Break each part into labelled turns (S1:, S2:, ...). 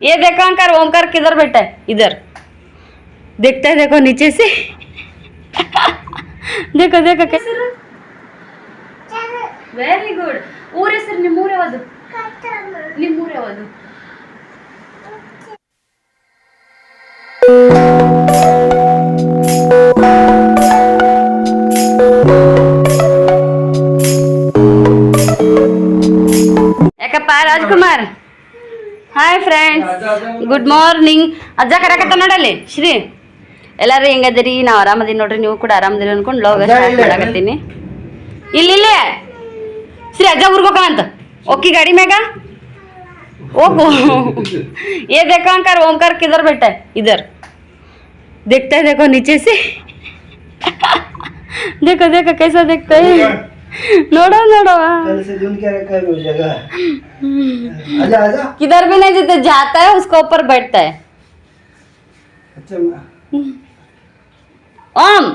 S1: ये देखो अंकर ओमकार किधर बैठा है इधर देखता है देखो नीचे से देखो देखो कैसे ವೆರಿ ಗುಡ್ ಊರ ಹೆಸರು ನಿಮ್ಮ ಊರು ಯಾವುದು ನಿಮ್ಮ ಊರು ಯಾವುದು ಯಾಕಪ್ಪ Rajkumar hi friends good morning ಅಜ್ಜ ಕರಕತ್ತ ನೋಡಲ್ಲಿ ಶ್ರೀ ಎಲ್ಲಾರು ಹೆಂಗದಿರಿ ನಾವು ಆರಾಮದೀನಿ ನೋಡ್ರಿ ನೀವು ಕೂಡ ಆರಾಮದಿರಿ ಅನ್ಕೊಂಡು ಲೋಗ ಸ್ಟಾರ್ಟ್ ಮಾಡಾಕತ್ತೀನಿ ಇಲ್ಲಿ ಇಲ್ಲೇ ಶ್ರೀ ಅಜ್ಜ ಊರ್ಗೋಕ ಅಂತ ಓಕೆ ಗಾಡಿ ಮ್ಯಾಗ ಹೋಗು ये देखो अंकर ओमकार किधर बैठा है इधर देखता है देखो नीचे से देखो देखो कैसा देखता है ನೋಡೋ ನೋಡೋ
S2: कल से जून क्या रखा है वो जगह आजा आजा
S1: किधर भी नहीं जिधर जाता है उसके ऊपर बैठता है
S2: अच्छा
S1: ಓಂ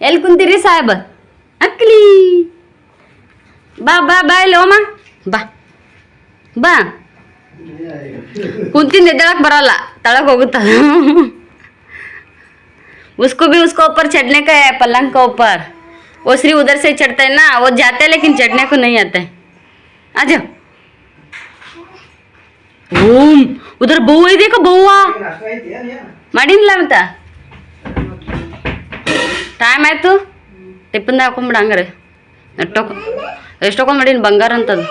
S1: ಎಲ್ಲಿ ಕುಂತೀರಿ ಸಾಹೇಬ ಅಕ್ಲಿ ಬಾ ಬಾ ಬಾ ಇಲ್ಲಿ ಓಮ ಬಾ ಬಾ ಕುಂತಿಂದ ಎದ್ದೇಳಕ್ ಬರಲ್ಲ ತಳಗ್ ಹೋಗುತ್ತ उसको भी उसको ऊपर चढ़ने का है पलंग का ऊपर वो श्री उधर से चढ़ता है ना वो जाता है लेकिन चढ़ने को नहीं आता है आ जाओ ओम उधर बउआ है देखो बउआ
S2: नाश्ता ही दिया नहीं
S1: ಮಾಡಿನ್ಲ ಮತ್ತ ಟೈಮ್ ಆಯ್ತು ಟಿಪ್ಪನ್ದಾಗ ಹಾಕೊಂಬಿಡ ಹಂಗಾರೆ ಎಷ್ಟೊಕ್ಕ ಎಷ್ಟೊಕ್ಕೊಂದು ಮಾಡೀನಿ ಬಂಗಾರ ಅಂತದು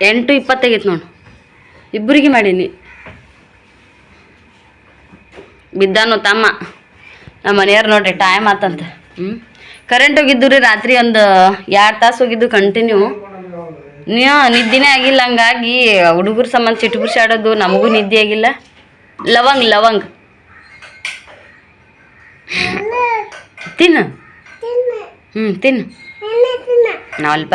S1: ಎಂಟು ಇಪ್ಪತ್ತೈಗೈತೆ ನೋಡು ಇಬ್ಬರಿಗೆ ಮಾಡೀನಿ ಬಿದ್ದಾನು ತಮ್ಮ ನಮ್ಮ ಮನೆಯವ್ರು ನೋಡ್ರಿ ಟೈಮ್ ಆತಂತ. ಹ್ಞೂ ಕರೆಂಟ್ ಹೋಗಿದ್ದು ರೀ ರಾತ್ರಿ ಒಂದು ಎರಡು ತಾಸು ಹೋಗಿದ್ದು ಕಂಟಿನ್ಯೂ ನೀವು ನಿದ್ದೆನೇ ಆಗಿಲ್ಲ, ಹಂಗಾಗಿ ಹುಡುಗರ ಸಂಬಂಧ ಚಿಟುಬುರ್ಸಿ ಆಡೋದು ನಮಗೂ ನಿದ್ದೆ ಆಗಿಲ್ಲ. ಲವಂಗ್ ಲವಂಗ್. ತಿನ್ನು. ಹ್ಞೂ ತಿನ್ನು. ನಾವಲ್ಪ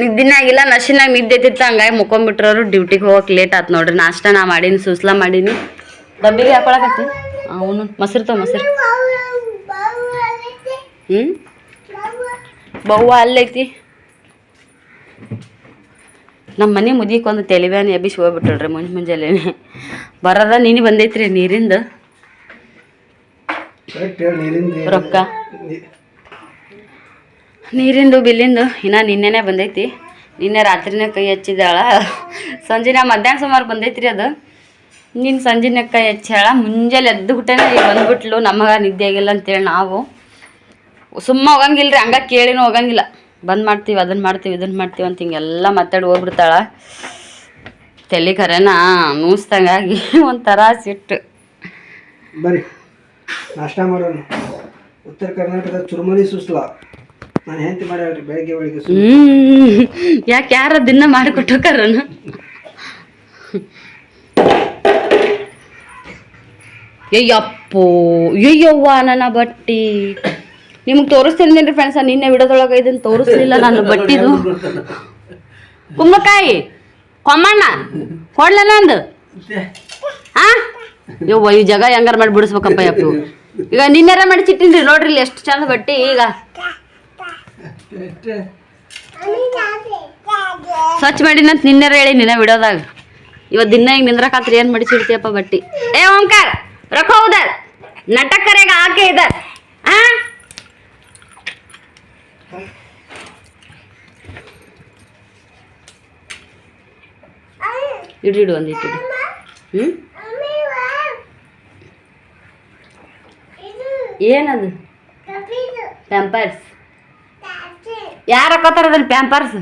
S1: ನಿದ್ದೆನೇ ಆಗಿಲ್ಲ, ನಶಿನಾಗ ನಿದ್ದೆ ತಿತ್ತ ಹಂಗಾಗಿ ಮುಕ್ಕೊಂಬಿಟ್ರವ್ರು ಡ್ಯೂಟಿಗೆ ಹೋಗೋಕೆ ಲೇಟ್ ಆಯ್ತು ನೋಡ್ರಿ. ನಾಷ್ಟ ನಾ ಮಾಡೀನಿ, ಸುಸ್ಲಾ ಮಾಡೀನಿ. ಡಬ್ಬಿಗೆ ಹಾಕೊಳಕತ್ತಿ ಅವನು ಮೊಸರು ತೊ ಮೊಸರು. ಹ್ಮ್? ಬವ್ವ ಅಲ್ಲೈತಿ. ನಮ್ಮ ಮನೆ ಮುದಿಗೆ ಒಂದು ತೆಲಿಬ್ಯಾನಿ ಎಬ್ಬಿಸಿ ಹೋಗ್ಬಿಟ್ಟಳ್ರಿ ಮುಂಜ್ ಮುಂಜಾನೆ. ಬರದ ನೀನು ಬಂದೈತ್ರಿ ನೀರಿಂದ? ರೊಕ್ಕ? ನೀರಿಂದು ಬಿಲ್ಲಿಂದು ಇನ್ನ ನಿನ್ನೆನೇ ಬಂದೈತಿ. ನಿನ್ನೆ ರಾತ್ರಿನೇ ಕೈ ಹಚ್ಚಿದಾಳ ಸಂಜೆನ ಮಧ್ಯಾಹ್ನ ಸುಮಾರು ಬಂದೈತ್ರಿ ಅದು. ನಿನ್ನ ಸಂಜೆನೇ ಕೈ ಹಚ್ಚಾಳ ಮುಂಜಾನೆ ಎದ್ದು ಬಿಟ್ಟೇನೆ ಈಗ ಬಂದ್ಬಿಟ್ಲು ನಮಗ ನಿದ್ದೆ ಆಗಿಲ್ಲ ಅಂತೇಳಿ ನಾವು. ಸುಮ್ಮ ಹೋಗಂಗಿಲ್ಲ ರೀ ಹಂಗ ಕೇಳಿನೂ ಹೋಗಂಗಿಲ್ಲ. ಬಂದ್ ಮಾಡ್ತೀವಿ ಅದನ್ನ ಮಾಡ್ತೀವಿ ಇದನ್ನ ಮಾಡ್ತೀವಿ ಅಂತ ಹಿಂಗೆಲ್ಲ ಮಾತಾಡಿ ಹೋಗ್ಬಿಡ್ತಾಳ. ತಲೆ ಕರೆನ ನೂಸ್ದಂಗಾಗಿ ಒಂಥರ ಸಿಟ್ಟು.
S2: ಬರಿ ನಾಷ್ಟ ಮಾಡೋಣ. ಉತ್ತರ ಕರ್ನಾಟಕದ ಚುರುಮುರಿ ಸುಸ್ಲ. ನಾನು ಹೆಂತಿ ಮಾಡ್ಯಾಳ್ರಿ ಬೆಳಗ್ಗೆ ಬೆಳಿಗ್ಗೆ
S1: ಹ್ಮ್ ಯಾಕೆ ಯಾರ ದಿನ ಮಾಡಿಕೊಟ್ಟು ಕರನ ಅಯ್ಯಪ್ಪೋ ಅಯ್ಯವ್ವ ನನ್ನ ಬಟ್ಟಿ. ನಿಮ್ಗೆ ತೋರಿಸ್ತೀನಿ ಫ್ರೆಂಡ್ಸ ನಿನ್ನೆ ವಿಡೋದೊಳಗೆ ಇದನ್ನ ತೋರಿಸ್ಲಿಲ್ಲ ನಾನು ಬಟ್ಟಿದು ಕುಂಬಳಕಾಯಿ, ಕೊಮ್ಮಣ್ಣ, ಕೊಡ್ಲ ನಂದು? ಹಾ ಯವ್ವ, ಈ ಜಾಗ ಹೆಂಗಾರ ಮಾಡಿ ಬಿಡಿಸ್ಬೇಕಪ್ಪ ಯಪ್ಪು. ಈಗ ನಿನ್ನೆರ ಮಾಡಿ ಚಿಟ್ಟಿನ್ರಿ, ನೋಡ್ರಿ ಎಷ್ಟು ಚಂದ ಬಟ್ಟಿ ಈಗ. ಸ್ವಚ್ಛ ಮಾಡಿನಂತ ನಿನ್ನೆರ ಹೇಳಿ ನಿನ್ನ ಬಿಡೋದಾಗ ಇವತ್ತು ದಿನ ಹಿಂಗೆ ನಿಂದ್ರಕಾತ್ರಿ ಏನು ಮಾಡಿಸಿಡ್ತೀಯಪ್ಪ ಬಟ್ಟಿ. ಏ ಓಂಕಾರ! ರೊಕ್ಕ ಉದರ್ ನಟಕ ಕರೆಗ ಆಕೆ ಇದ ಆ? ಇಡು ಇಡು, ಒಂದು ಇಟ್ಟು ಹ್ಞೂ ಏನದು? ಪ್ಯಾಂಪರ್ಸ್ ಯಾರು ಹಾಕೋತಾರ ಅದ್ರಲ್ಲಿ ಪ್ಯಾಂಪರ್ಸ್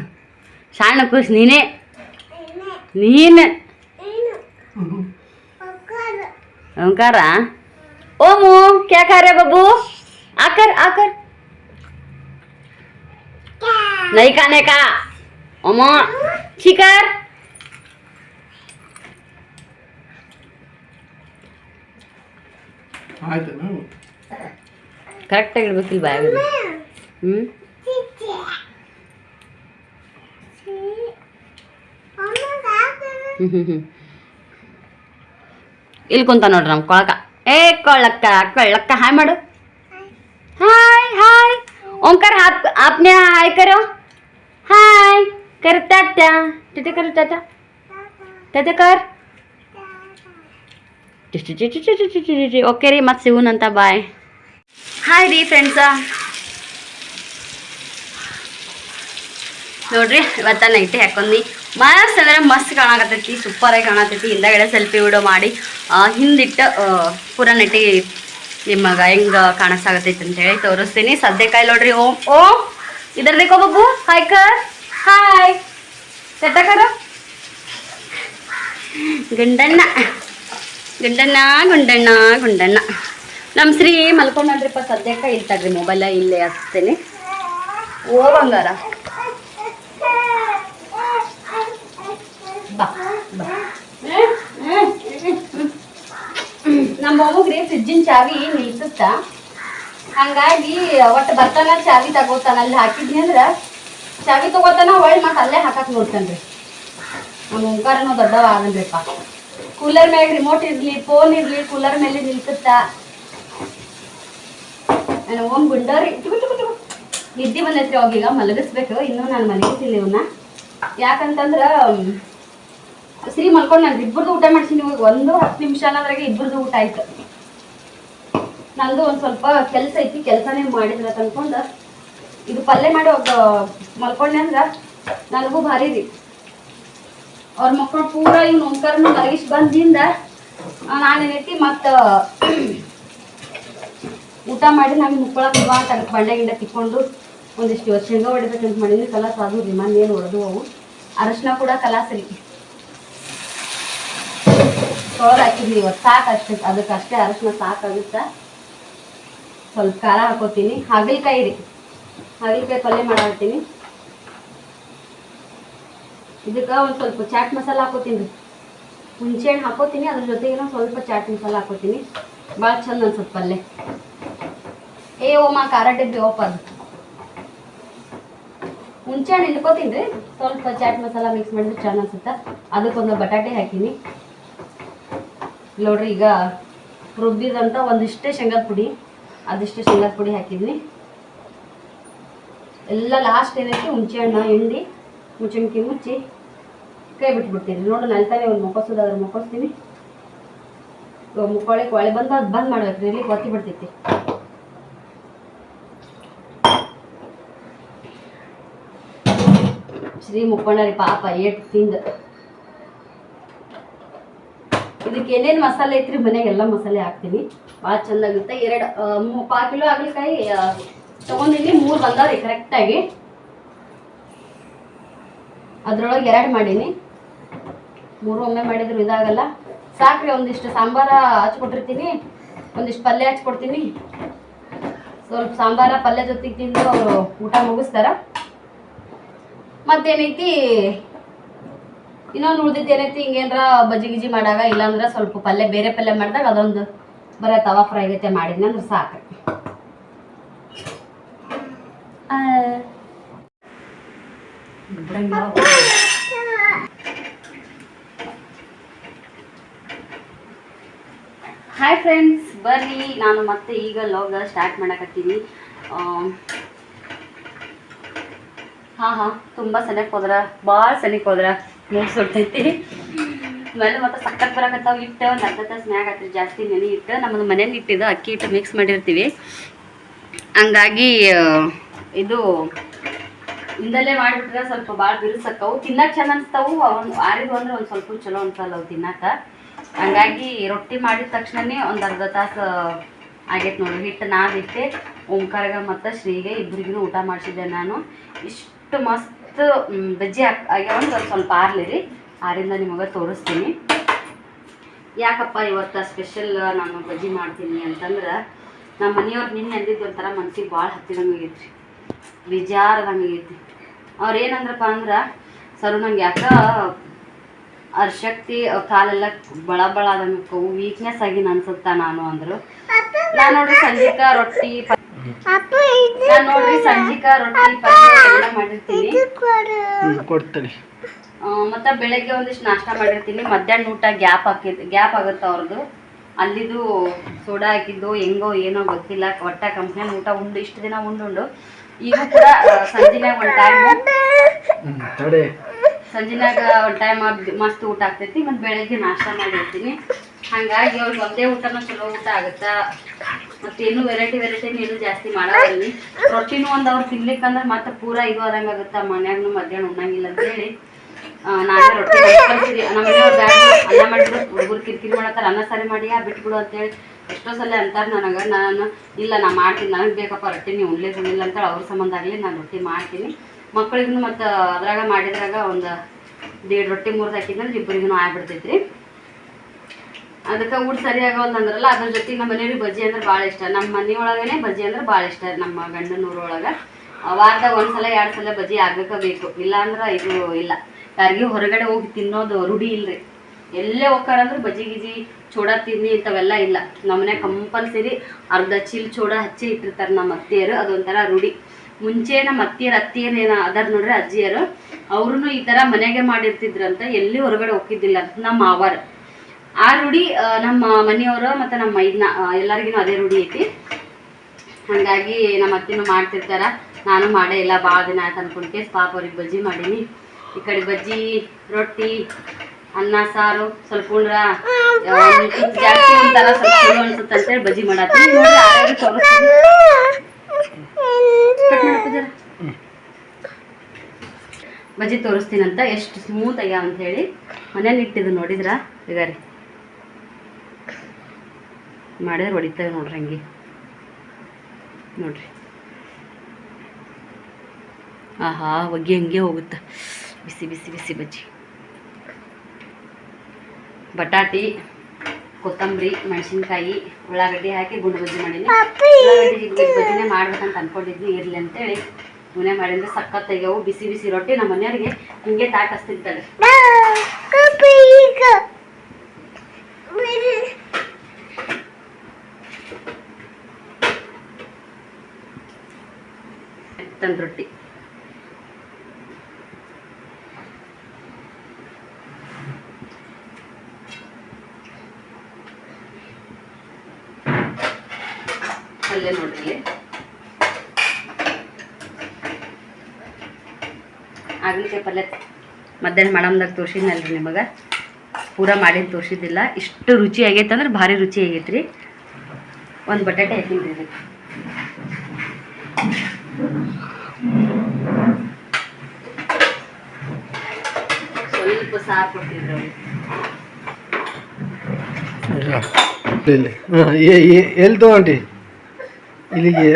S1: ಸಣ್ಣ ಖುಷ್ ನೀನೇ. ನೀನು. ओंकार ओमू क्या खा रहे बब्बू आकर आकर नहीं खाने का ओमो चिकर
S2: ಆಯ್ತು
S1: ಕರೆಕ್ಟಾಗಿ ಇಡ್ಬೇಕಿಲ್ಲ ಬಾಯಾಗ ಹ್ಞೂ ಹ್ಞೂ ಹ್ಞೂ ಹ್ಞೂ ಇಲ್ಲಿ ಕುಂತ ನೋಡ್ರಿ ನಮ್ಮ ಕೊಳಕ ಏ ಕೊಳಕ್ಕ ಕೊಳಕ್ಕ ಹಾಯ್ ಮಾಡು ಹಾಯ್ ಹಾಯ್ ಓಂಕಾರ ಹಾಪ್ ಆಪ್ನೆ ಹಾಯ್ ಕರೋ ಹಾಯ್ ಕರ ಟಾಟಾ ಟಾಟಾ ಕರು ಟಾಟಾ ಟಾಟಾ ಕರ್ ಓಕೆ ರೀ ಮತ್ತೆ ಅಂತ ಬಾಯ್ ಹಾಯ್ ರೀ ಫ್ರೆಂಡ್ಸ ನೋಡ್ರಿ, ಇವತ್ತ ನೈಟಿ ಹಾಕೊಂಡಿ ಮಾಸ್ ಅಂದ್ರೆ ಮಸ್ತ್ ಕಾಣಕತ್ತೈತಿ ಸೂಪರಾಗಿ ಕಾಣತೈತಿ ಹಿಂದಗಡೆ ಸೆಲ್ಫಿ ವಿಡಿಯೋ ಮಾಡಿ ಹಿಂದಿಟ್ಟು ಪೂರ ನಟಿ ನಿಮಗೆ ಹೆಂಗೆ ಅಂತ ಹೇಳಿ ತೋರಿಸ್ತೀನಿ. ಸದ್ಯಕಾಯಿ ನೋಡ್ರಿ, ಓಂ ಓಂ. ಇದರ ದೇಕೋ ಬಬ್ಬು. ಹಾಯ್ ಕರ್ ಹಾಯ್ ಸೆಟ್ಟಕರ ಗುಂಡಣ್ಣ. ಗುಂಡಣ್ಣ ಗುಂಡಣ್ಣ ಗುಂಡಣ್ಣ. ನಮ್ಮ ಶ್ರೀ ಮಲ್ಕೊಂಡ್ರಿಪ್ಪ ಸದ್ಯಕ್ಕ ಇಲ್ತಾಗ್ರಿ ತಗ್ರಿ ಮೊಬೈಲ ಇಲ್ಲೇ ಹಚ್ತೇನೆ. ಓ ಬಂಗಾರ. ಬಾ ನಮ್ಮ ಹೋಗ್ರಿ ಫ್ರಿಜ್ಜಿನ ಚಾವಿ ನಿಲ್ಸುತ್ತ? ಹಂಗಾಗಿ ಒಟ್ಟು ಬರ್ತಾನ, ಚಾವಿ ತಗೋತಾನ, ಅಲ್ಲಿ ಹಾಕಿದ್ನಿ ಅಂದ್ರೆ ಚಾವಿ ತಗೋತಾನ ಒಳ್ಳೆ ಮತ್ತೆ ಅಲ್ಲೇ ಹಾಕಕ್ ನೋಡ್ತಾನ್ರಿ ನಮ್ಮ ಓಂಕಾರನೂ ದೊಡ್ಡವ ಆಗನ್ರಿಪ್ಪ. ಕೂಲರ್ ಮೇಲೆ ರಿಮೋಟ್ ಇರ್ಲಿ ಫೋನ್ ಇರ್ಲಿ ಕೂಲರ್ ಮೇಲೆ ನಿಲ್ಸುತ್ತ? ನಾನು ಓಮ್ ತುಗು. ನಿದ್ದೆ ಬಂದೈತ್ರಿ ಅವಾಗೀಗ, ಮಲಗಿಸ್ಬೇಕು. ಇನ್ನೂ ನಾನು ಮಲಗಿಸಿಲ್ಲ ಇವನ್ನ ಯಾಕಂತಂದ್ರ ಶ್ರೀ ಮಲ್ಕೊಂಡು ನಾನು ಇಬ್ಬರದು ಊಟ ಮಾಡ್ತೀನಿ ಇವಾಗ ಒಂದು ಹತ್ತು ನಿಮಿಷ ಅನ್ನೋದ್ರಾಗೆ ಇಬ್ಬರದು ಊಟ ಆಯ್ತು. ನಂದು ಒಂದು ಸ್ವಲ್ಪ ಕೆಲಸ ಐತಿ, ಕೆಲಸನೇ ಮಾಡಿದ್ರ ತಂದ್ಕೊಂಡು ಇದು ಪಲ್ಯ ಮಾಡಿ ಒಬ್ಬ ಮಲ್ಕೊಂಡೆ ಅಂದ್ರೆ ನನಗೂ ಭಾರಿ ರೀ. ಅವ್ರ ಮಕ್ಕಳು ಪೂರ ಇವ್ನು ಓಂಕಾರನು ಮಲಗಿಸಿ ಬಂದಿಂದ ನಾನೇನೈತಿ ಮತ್ತು, ಊಟ ಮಾಡಿ ನಾನು ಮುಕ್ಕೊಳಕ್ಕೆ ಬಾ ಅಂತ ಬಂಡೆ ಗಿಂಡೆ ತಿಕ್ಕೊಂಡು ಒಂದಿಷ್ಟು ಶೇಂಗಾ ಹೊಡಿಬೇಕಂತ ಮಾಡಿದ್ವಿ. ಕಲಾಸ ಅದು ರೀ ಏನು ಹೊಡೆದು ಅವು. ಅರಶಿನ ಕೂಡ ಕಲಾಸ್ ರೀ ತೊಳೆದು ಹಾಕಿದ್ವಿ ಇವತ್ತು ಸಾಕು ಅಷ್ಟೇ ಅದಕ್ಕೆ ಅಷ್ಟೇ ಅರಶಿನ ಸಾಕಾಗುತ್ತೆ. ಸ್ವಲ್ಪ ಖಾರ ಹಾಕೋತೀನಿ. ಹಾಗಲಕಾಯಿ ರೀ. ಹಾಗಲಕಾಯಿ ಪಲ್ಯ ಮಾಡಿರ್ತೀನಿ ಇದಕ್ಕೆ ಒಂದು ಸ್ವಲ್ಪ ಚಾಟ್ ಮಸಾಲ ಹಾಕೋತೀನಿ ರೀ. ಹುಣಸೆಹಣ್ಣು ಹಾಕೋತೀನಿ. ಅದ್ರ ಜೊತೆಗೆ ಸ್ವಲ್ಪ ಚಾಟ್ ಮಸಾಲ ಹಾಕೋತೀನಿ. ಭಾಳ ಚಂದ ಅನ್ಸುತ್ತೆ ಪಲ್ಯ. ಏ ಓಮ ಖಾರ ಡಬ್ಬಿ ಓಪ ಅದು ಹುಣಸೆಹಣ್ಣು ಹಿಂಡ್ಕೋತೀನಿ ರೀ. ಸ್ವಲ್ಪ ಚಾಟ್ ಮಸಾಲ ಮಿಕ್ಸ್ ಮಾಡಿದ್ರೆ ಚಂದ ಅನ್ಸುತ್ತೆ. ಅದಕ್ಕೊಂದು ಬಟಾಟೆ ಹಾಕೀನಿ. ನೋಡ್ರಿ, ಈಗ ರುಬ್ಬಿದಂಥ ಒಂದಿಷ್ಟೇ ಶೇಂಗಾದ ಪುಡಿ ಅದಿಷ್ಟೇ ಶೇಂಗಾದ ಪುಡಿ ಹಾಕಿದ್ವಿ. ಎಲ್ಲ ಲಾಸ್ಟ್ ಏನೈತಿ? ಹುಣಸೆಹಣ್ಣು, ಹಿಂಡಿ ಮುಚ್ಚಣಿಕೆ ಮುಚ್ಚಿ ಕೈ ಬಿಟ್ಬಿಡ್ತೀನಿ ನೋಡು ನಲ್ತಾನೆ ಒಂದು ಮುಖಸೋದಾದ್ರೆ ಕೊಳೆ ಮುಕ್ಕೊಳಕ್ಕೆ ಒಳೆ ಬಂದು ಅದು ಬಂದ್ ಮಾಡ್ಬೇಕು. ಇಲ್ಲಿ ಕೊತ್ತಿ ಬಿಡ್ತೈತಿ. ಶ್ರೀ ಮುಕ್ಕೊಂಡ್ರಿ ಪಾಪ, ಏಟ್ ತಿಂದ. ಇದಕ್ಕೆ ಏನೇನು ಮಸಾಲೆ ಐತ್ರಿ? ಮನೆಗೆ ಎಲ್ಲ ಮಸಾಲೆ ಹಾಕ್ತೀನಿ. ಭಾಳ ಚಂದಾಗುತ್ತೆ ಎರಡು ಪಾವು ಕಿಲೋ ಆಗ್ಲಿಕಾಯಿ ತೊಗೊಂಡಿನಿ ಮೂರು ಬಂದವ್ರಿ ಕರೆಕ್ಟಾಗಿ ಅದ್ರೊಳಗೆ ಎರಡು ಮಾಡೀನಿ. ಮೂರು ಒಮ್ಮೆ ಮಾಡಿದ್ರು ಇದಾಗಲ್ಲ. ಸಾಕ್ರಿ, ಒಂದಿಷ್ಟು ಸಾಂಬಾರ ಹಚ್ಕೊಟ್ಟಿರ್ತೀನಿ. ಒಂದಿಷ್ಟು ಪಲ್ಯ ಹಚ್ಕೊಡ್ತೀನಿ. ಸ್ವಲ್ಪ ಸಾಂಬಾರ, ಪಲ್ಯ ಜೊತೆಗೆ ತಿಂದು ಊಟ ಮುಗಿಸ್ತಾರ. ಮತ್ತೇನೈತಿ ಇನ್ನೊಂದು ಉಳ್ದಿದ್ದು ಏನೈತಿ ಹಿಂಗೇನ್ರ ಬಜ್ಜಿ ಗಿಜಿ ಮಾಡಾಗ ಇಲ್ಲಾಂದ್ರೆ ಸ್ವಲ್ಪ ಪಲ್ಯ ಬೇರೆ ಪಲ್ಯ ಮಾಡಿದಾಗ ಅದೊಂದು ಬರೀ ತವಾ ಫ್ರೈ ಗತೆ ಮಾಡಿದ್ನಿ ಅಂದ್ರೆ ಸಾಕು. ಹಾಯ್ ಫ್ರೆಂಡ್ಸ್ ಬರ್ರಿ ನಾನು ಮತ್ತೆ ಈಗ ಲಾಗ ಸ್ಟಾರ್ಟ್ ಮಾಡಕತ್ತೀನಿ. ಹಾಂ ಹಾಂ ತುಂಬ ಸನಿಯಕ್ಕೆ ಹೋದ್ರ ಭಾಳ ಸನಿಯಕ್ಕೆ ಹೋದ್ರ. ಮೂಗ್ ಸುಡ್ತೈತಿ ಆಮೇಲೆ ಮತ್ತೆ ಸಕ್ಕತ್ ಬರಕತ್ತಾವ ಇಟ್ಟು ಒಂದು ಅರ್ಧ ತಾಸು ಮ್ಯಾಗ ಆತ್ರಿ. ಜಾಸ್ತಿ ನೆನೆ ಇಟ್ಟು ನಮ್ಮದು ಮನೇಲಿ ಇಟ್ಟಿದ್ದು ಅಕ್ಕಿ ಹಿಟ್ಟು ಮಿಕ್ಸ್ ಮಾಡಿರ್ತೀವಿ. ಹಂಗಾಗಿ ಇದು ಇಂದಲೇ ಮಾಡಿಬಿಟ್ರೆ ಸ್ವಲ್ಪ ಭಾಳ ಬಿರುಸಕ್ಕವು. ತಿನ್ನಕ್ಕೆ ಚೆನ್ನ ಅನ್ಸ್ತಾವು. ಅವನು ಆರಿದ್ವು ಅಂದ್ರೆ ಒಂದು ಸ್ವಲ್ಪ ಚಲೋ ಅನ್ಸಲ್ಲ ಅವು ತಿನ್ನಕ್ಕೆ ಹಂಗಾಗಿ ರೊಟ್ಟಿ ಮಾಡಿದ ತಕ್ಷಣನೇ ಒಂದು ಅರ್ಧ ತಾಸು ಆಗೈತೆ ನೋಡಿ. ಹಿಟ್ಟು ನಾದಿಟ್ಟೆ. ಓಂಕಾರಗ ಮತ್ತು ಶ್ರೀಗೆ ಇಬ್ಬರಿಗೂ ಊಟ ಮಾಡಿಸಿದ್ದೆ ನಾನು. ಇಷ್ಟು ಮಸ್ತ್ ಮ್, ಬಜ್ಜಿ ಹಾಕ್ ಆಗ್ಯಾವ ಸ್ವಲ್ಪ ಸ್ವಲ್ಪ ಆರ್ಲಿ ರೀ. ಆರಿಂದ ನಿಮಗೆ ತೋರಿಸ್ತೀನಿ. ಯಾಕಪ್ಪ ಇವತ್ತು ಸ್ಪೆಷಲ್ ನಾನು ಬಜ್ಜಿ ಮಾಡ್ತೀನಿ ಅಂತಂದ್ರೆ ನಮ್ಮ ಮನೆಯವ್ರು ನಿನ್ನೆ ಅಂದಿದ್ದು ಒಂಥರ ಮನ್ಸಿಗೆ ಭಾಳ ಹತ್ತಿದಂಗೆ ಆಗೈತ್ರಿ. ಬೇಜಾರದಂಗೆ ಆಗೈತಿ ಅವ್ರು ಏನಂದ್ರಪ್ಪ ಅಂದ್ರೆ ಸರ್ ನಂಗೆ ಯಾಕ ಅವ್ರ ಶಕ್ತಿ ಅವ್ರ ಕಾಲೆಲ್ಲ ಬಳ ಬಳ ಆದಂಗೆ ವೀಕ್ನೆಸ್ ಆಗಿ ನನ್ಸುತ್ತ ನಾನು ಅಂದ್ರು. ನಾನು ನೋಡ್ರಿ ಸಂಜೀಕ ರೊಟ್ಟಿ ನಾನ್ ನೋಡ್ರಿ ಸಂಜಿಕ ರೊಟ್ಟಿ ಪಲ್ಯ ಎಲ್ಲ ಮಾಡಿರ್ತೀನಿ.
S2: ಕೊಡ್ತೀನಿ.
S1: ಮತ್ತೆ ಬೆಳಗ್ಗೆ ಒಂದಿಷ್ಟು ನಾಷ್ಟ ಮಾಡಿರ್ತೀನಿ. ಮಧ್ಯಾಹ್ನ ಊಟ ಗ್ಯಾಪ್ ಹಾಕಿದ್ ಗ್ಯಾಪ್ ಆಗುತ್ತೆ ಅವ್ರದ್ದು ಅಲ್ಲಿದು ಸೋಡಾ ಹಾಕಿದ್ದು ಹೆಂಗೋ ಏನೋ ಗೊತ್ತಿಲ್ಲ. ಒಟ್ಟ ಕಂಪ್ನಿ ಊಟ ಉಂಡು ಇಷ್ಟು ದಿನ ಉಂಡು ಈಗ ಕೂಡ ಸಂಜೆನಾಗ ಒಂದು ಟೈಮ್ ಸಂಜಿನಾಗ ಒಂದು ಟೈಮ್ ಮಸ್ತ್ ಊಟ ಆಗ್ತೈತಿ, ಮತ್ತು ಬೆಳಗ್ಗೆ ನಾಷ್ಟ ಮಾಡಿರ್ತೀನಿ. ಹಂಗಾಗಿ ಅವ್ರಿಗೆ ಒಂದೇ ಊಟನೂ ಚಲೋ ಊಟ ಆಗುತ್ತಾ. ಇನ್ನೂ ವೆರೈಟಿ ವೆರೈಟಿ ಏನು ಜಾಸ್ತಿ ಮಾಡಿ ರೊಟ್ಟಿನೂ ಒಂದು ಅವ್ರು ತಿನ್ಲಿಕ್ಕಂದ್ರೆ ಮತ್ತೆ ಪೂರ ಇದು ಆದಂಗೆ ಆಗುತ್ತಾ, ಮನ್ಯಾಗನು ಮಧ್ಯಾಹ್ನ ಉಣ್ಣಂಗಿಲ್ಲ ಅಂತೇಳಿ ನಾನೇ ರೊಟ್ಟಿ ಕಳ್ಸಿದ್ವಿ ನಮ್ಮ ಬ್ಯಾಡ ಅನ್ನ ಮಾಡಿದ್ರು, ಹುಡುಗರು ಕಿರಿಕಿರಿ ಮಾಡತ್ತಾರ, ಅನ್ನ ಸಾರಿ ಮಾಡಿಯಾ, ಬಿಟ್ಬಿಡು ಅಂತೇಳಿ ಎಷ್ಟೋ ಸಲ ಅಂತಾರೆ ನನಗೆ. ನಾನು, ಇಲ್ಲ ನಾ ಮಾಡ್ತೀನಿ, ನನಗೆ ಬೇಕಪ್ಪ ರೊಟ್ಟಿ ನೀವು ಉಣ್ಲೇಕೊಂಡಿಲ್ಲ ಅಂತೇಳಿ ಅವ್ರ ಸಂಬಂಧ ಆಗಲಿ ನಾನು ರೊಟ್ಟಿ ಮಾಡ್ತೀನಿ. ಮಕ್ಕಳಿಗೂ ಮತ್ತು ಅದ್ರಾಗ ಮಾಡಿದ್ರಾಗ ಒಂದು ದೇಡ್ ರೊಟ್ಟಿ ಮೂರು ಹಾಕಿದ್ರೆ ಇಬ್ಬರಿಗೂ ಆಗ್ಬಿಡ್ತೈತ್ರಿ. ಅದಕ್ಕೆ ಊಟ ಸರಿ ಆಗೋಲ್ಲ ಅಂದ್ರಲ್ಲ, ಅದ್ರ ಜೊತೆಗೆ ನಮ್ಮ ಮನೆಯವ್ರಿಗೆ ಬಜ್ಜಿ ಅಂದ್ರೆ ಭಾಳ ಇಷ್ಟ. ನಮ್ಮ ಮನೆಯೊಳಗೇ ಬಜ್ಜಿ ಅಂದ್ರೆ ಭಾಳ ಇಷ್ಟ ನಮ್ಮ ಗಂಡನ ಊರೊಳಗೆ ವಾರದಾಗ ಒಂದ್ಸಲ ಎರಡು ಸಲ ಬಜ್ಜಿ ಆಗ್ಬೇಕ ಬೇಕು. ಇಲ್ಲ ಅಂದ್ರೆ ಇದು ಇಲ್ಲ. ಯಾರಿಗೂ ಹೊರಗಡೆ ಹೋಗಿ ತಿನ್ನೋದು ರೂಢಿ ಇಲ್ರಿ. ಎಲ್ಲೇ ಹೋಗ್ಕಾರಂದ್ರೆ ಬಜ್ಜಿ ಗಿಜಿ ಚೂಡ ತಿನ್ನಿ ಇಂಥವೆಲ್ಲ ಇಲ್ಲ. ನಮ್ಮನೆ ಕಂಪಲ್ಸರಿ ಅರ್ಧ ಚೀಲ್ ಚೂಡ ಹಚ್ಚಿ ಇಟ್ಟಿರ್ತಾರೆ ನಮ್ಮ ಅತ್ತೆಯರು, ಅದೊಂಥರ ರೂಢಿ. ಮುಂಚೆ ನಮ್ಮ ಅತ್ತಿಯರ ಏನ ಅದಾರ ನೋಡ್ರಿ ಅಜ್ಜಿಯರು. ಅವ್ರೂ ಈ ತರ ಮನೆಗೆ ಮಾಡಿರ್ತಿದ್ರಂತ ಎಲ್ಲಿ ಹೊರಗಡೆ ಹೋಗಿದ್ದಿಲ್ಲ ನಮ್ಮ ಮಾವಾರ. ಆ ರೂಢಿ ನಮ್ಮ ಮನೆಯವರು ಮತ್ತೆ ನಮ್ಮ ಮೈದ್ನ ಎಲ್ಲರಿಗೂ ಅದೇ ರೂಢಿ ಐತಿ. ಹಾಗಾಗಿ ನಮ್ಮ ಅತ್ತಿನೂ ಮಾಡ್ತಿರ್ತಾರ. ನಾನು ಮಾಡೇ ಇಲ್ಲ ಭಾಳ ದಿನ ಆಯ್ತು ಅನ್ಕೊಂಡ್ಕೆ ಪಾಪ ಅವ್ರಿಗೆ ಬಜ್ಜಿ ಮಾಡೀನಿ. ಈ ಕಡೆ ಬಜ್ಜಿ, ರೊಟ್ಟಿ, ಅನ್ನ, ಸಾರು, ಸ್ವಲ್ಪ ಉಂಡ್ರ ಜಾಸ್ತಿ ಒಂಥರ ಸ್ವಲ್ಪ ಅನ್ಸುತ್ತೆ ಅಂತೇಳಿ ಬಜ್ಜಿ ಮಾಡತ್ತೀನಿ ನೋಡ್ರಿ ಆರೋಗ್ಯ ತೋರಿಸ್ತೀನಿ ಕಟ್ ಮಾಡು ಪೂಜಾರ. ಬಜ್ಜಿ ತೋರಿಸ್ತೀನಂತ, ಎಷ್ಟು ಸ್ಮೂತ್ ಆಗ್ಯಾವ ಅಂತ ಹೇಳಿ ಮನೇಲಿ ಇಟ್ಟಿದ್ದು ನೋಡಿದ್ರ? ಈಗ ರೀ ಮಾಡಿದ್ರೆ ಹೊಡಿತೇವೆ ನೋಡ್ರಿ ಹಂಗೆ. ನೋಡ್ರಿ. ಆಹಾ ಒಗ್ಗಿ ಹಂಗೆ ಹೋಗುತ್ತೆ? ಬಿಸಿ ಬಿಸಿ ಬಿಸಿ ಬಜ್ಜಿ. ಬಟಾಟಿ. ಕೊತ್ತಂಬರಿ ಮೆಣಸಿನ್ಕಾಯಿ ಉಳ್ಳಾಗಡ್ಡಿ ಹಾಕಿ ಗುಂಡು ಬಜ್ಜಿ ಮಾಡೀನಿ. ಉಳ್ಳಾಗಡ್ಡಿ ಗುಂಡು ಬಜ್ಜಿನೇ ಮಾಡ್ಬೇಕಂತ ಅನ್ಕೊಂಡಿದ್ವಿ ಇರ್ಲಿ ಅಂತೇಳಿ. ಮುನೆ ಮಾಡಿದ್ರೆ ಸಕ್ಕತ್ ತೆಗೆವು ಬಿಸಿ ಬಿಸಿ ರೊಟ್ಟಿ ನಮ್ಮ ಮನೆಯವ್ರಿಗೆ ಹಿಂಗೆ ತಾಟ್ ತಂದ್ರೊಟ್ಟಿ ತಂದ ರೊಟ್ಟಿ ಅಲ್ಲೇ ನೋಡ್ರಿ ಇಲ್ಲಿ. ಆಗ್ಲಿಕಾಯಿ ಪಲ್ಯ ಮಧ್ಯಾಹ್ನ ಮಾಡಮ್ದಾಗ ತೋರಿಸಿದ್ನಲ್ರಿ ನಿಮಗೆ. ಪೂರ ಮಾಡಿದ್ದು ತೋರ್ಸಿದ್ದಿಲ್ಲ. ಇಷ್ಟು ರುಚಿ ಆಗೈತೆ ಅಂದ್ರೆ ಭಾರಿ ರುಚಿ ಆಗೈತ್ರಿ. ಒಂದು ಬಟಾಟೆ ಹಾಕಿನಿ ರೀ ಸ್ವಲ್ಪ ಕೊಟ್ಟಿದ್ರು
S2: ಎಲ್ಲಿ ತಗೊಂಡಿ? ಇಲ್ಲಿಗೆ?